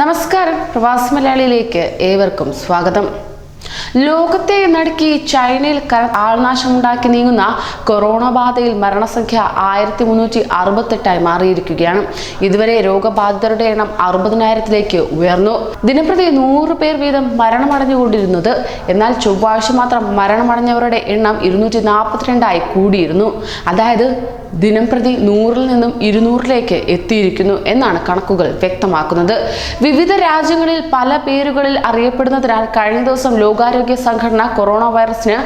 നമസ്കാരം. പ്രവാസി മലയാളിയിലേക്ക് ഏവർക്കും സ്വാഗതം. ലോകത്തെ നടുക്കി ചൈനയിൽ ആൾനാശമുണ്ടാക്കി നീങ്ങുന്ന കൊറോണ ബാധയിൽ മരണസംഖ്യ ആയിരത്തി മുന്നൂറ്റി അറുപത്തെട്ടായി മാറിയിരിക്കുകയാണ്. ഇതുവരെ രോഗബാധിതരുടെ എണ്ണം അറുപതിനായിരത്തിലേക്ക് ഉയർന്നു. ദിനപ്രതി നൂറ് പേർ വീതം മരണമടഞ്ഞുകൊണ്ടിരുന്നത്. എന്നാൽ ചൊവ്വാഴ്ച മാത്രം മരണമടഞ്ഞവരുടെ എണ്ണം ഇരുന്നൂറ്റി നാൽപ്പത്തിരണ്ടായി കൂടിയിരുന്നു. അതായത് ദിനംപ്രതി നൂറിൽ നിന്നും ഇരുന്നൂറിലേക്ക് എത്തിയിരിക്കുന്നു എന്നാണ് കണക്കുകൾ വ്യക്തമാക്കുന്നത്. വിവിധ രാജ്യങ്ങളിൽ പല പേരുകളിൽ അറിയപ്പെടുന്നതിനാൽ കഴിഞ്ഞ ദിവസം ലോകാരോഗ്യ സംഘടന കൊറോണ വൈറസിന്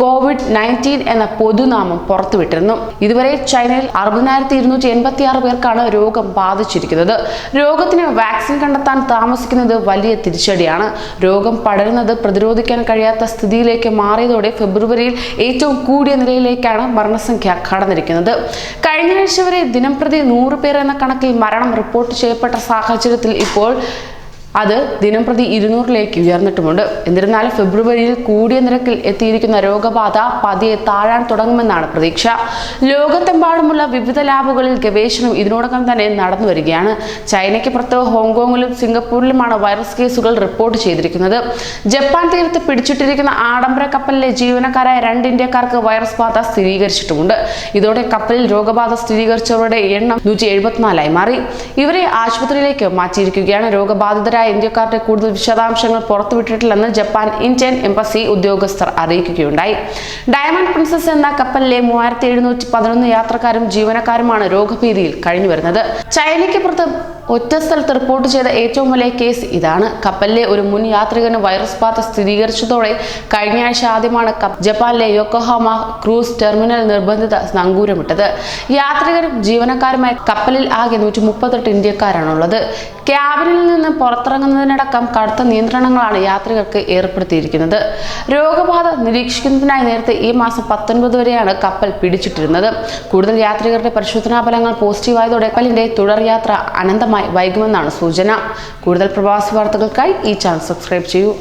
കോവിഡ് നയന്റീൻ എന്ന പൊതുനാമം പുറത്തുവിട്ടിരുന്നു. ഇതുവരെ ചൈനയിൽ അറുപതിനായിരത്തി ഇരുന്നൂറ്റി എൺപത്തി ആറ് പേർക്കാണ് രോഗം ബാധിച്ചിരിക്കുന്നത്. രോഗത്തിന് വാക്സിൻ കണ്ടെത്താൻ താമസിക്കുന്നത് വലിയ തിരിച്ചടിയാണ്. രോഗം പടരുന്നത് പ്രതിരോധിക്കാൻ കഴിയാത്ത സ്ഥിതിയിലേക്ക് മാറിയതോടെ ഫെബ്രുവരിയിൽ ഏറ്റവും കൂടിയ നിലയിലേക്കാണ് മരണസംഖ്യ കടന്നിരിക്കുന്നത്. കഴിഞ്ഞ ആഴ്ച വരെ ദിനംപ്രതി നൂറ് പേർ എന്ന കണക്കിൽ മരണം റിപ്പോർട്ട് ചെയ്യപ്പെട്ട സാഹചര്യത്തിൽ ഇപ്പോൾ അത് ദിനം പ്രതി ഇരുന്നൂറിലേക്ക് ഉയർന്നിട്ടുമുണ്ട്. എന്നിരുന്നാലും ഫെബ്രുവരിയിൽ കൂടിയ നിരക്കിൽ എത്തിയിരിക്കുന്ന രോഗബാധ പതിയെ താഴാൻ തുടങ്ങുമെന്നാണ് പ്രതീക്ഷ. ലോകത്തെമ്പാടുമുള്ള വിവിധ ലാബുകളിൽ ഗവേഷണം ഇതിനോടകം തന്നെ നടന്നു വരികയാണ്. ചൈനയ്ക്ക് പുറത്ത് ഹോങ്കോങ്ങിലും സിംഗപ്പൂരിലുമാണ് വൈറസ് കേസുകൾ റിപ്പോർട്ട് ചെയ്തിരിക്കുന്നത്. ജപ്പാൻ തീരത്ത് പിടിച്ചിട്ടിരിക്കുന്ന ആഡംബര കപ്പലിലെ ജീവനക്കാരായ രണ്ട് ഇന്ത്യക്കാർക്ക് വൈറസ് ബാധ സ്ഥിരീകരിച്ചിട്ടുമുണ്ട്. ഇതോടെ കപ്പലിൽ രോഗബാധ സ്ഥിരീകരിച്ചവരുടെ എണ്ണം നൂറ്റി എഴുപത്തിനാലായി മാറി. ഇവരെ ആശുപത്രിയിലേക്ക് മാറ്റിയിരിക്കുകയാണ് രോഗബാധിതരായ ഇന്ത്യക്കാരുടെ കൂടുതൽ വിശദാംശങ്ങൾ പുറത്തുവിട്ടിട്ടില്ലെന്ന് ജപ്പാൻ ഇന്ത്യൻ എംബസി ഉദ്യോഗസ്ഥർ അറിയിക്കുകയുണ്ടായി. ഡയമണ്ട് പ്രിൻസസ് എന്ന കപ്പലിലെ മൂവായിരത്തി എഴുന്നൂറ്റി പതിനൊന്ന് യാത്രക്കാരും ജീവനക്കാരുമാണ് രോഗഭീതിയിൽ കഴിഞ്ഞു വരുന്നത് ചൈനയ്ക്ക് പുറത്ത് ഒറ്റ സ്ഥലത്ത് റിപ്പോർട്ട് ചെയ്ത ഏറ്റവും വലിയ കേസ് ഇതാണ്. കപ്പലിലെ ഒരു മുൻ യാത്രികന് വൈറസ് ബാധ സ്ഥിരീകരിച്ചതോടെ കഴിഞ്ഞ ആഴ്ച ആദ്യമാണ് ജപ്പാനിലെ യോക്കോഹാമ ക്രൂസ് ടെർമിനൽ നിർബന്ധിത നങ്കൂരമിട്ടത്. യാത്രികരും ജീവനക്കാരുമായി കപ്പലിൽ ആകെ നൂറ്റി മുപ്പത്തെട്ട് ഇന്ത്യക്കാരാണുള്ളത്. ക്യാബിനിൽ നിന്ന് പുറത്തിറങ്ങുന്നതിനടക്കം കടുത്ത നിയന്ത്രണങ്ങളാണ് യാത്രികർക്ക് ഏർപ്പെടുത്തിയിരിക്കുന്നത്. രോഗബാധ നിരീക്ഷിക്കുന്നതിനായി നേരത്തെ ഈ മാസം പത്തൊൻപത് വരെയാണ് കപ്പൽ പിടിച്ചിട്ടിരുന്നത്. കൂടുതൽ യാത്രികരുടെ പരിശോധനാ ഫലങ്ങൾ പോസിറ്റീവായതോടെ കപ്പലിന്റെ തുടർ യാത്ര അനന്തമായി വൈകുമെന്നാണ് സൂചന. കൂടുതൽ പ്രവാസി വാർത്തകൾക്കായി ഈ ചാനൽ സബ്സ്ക്രൈബ് ചെയ്യൂ.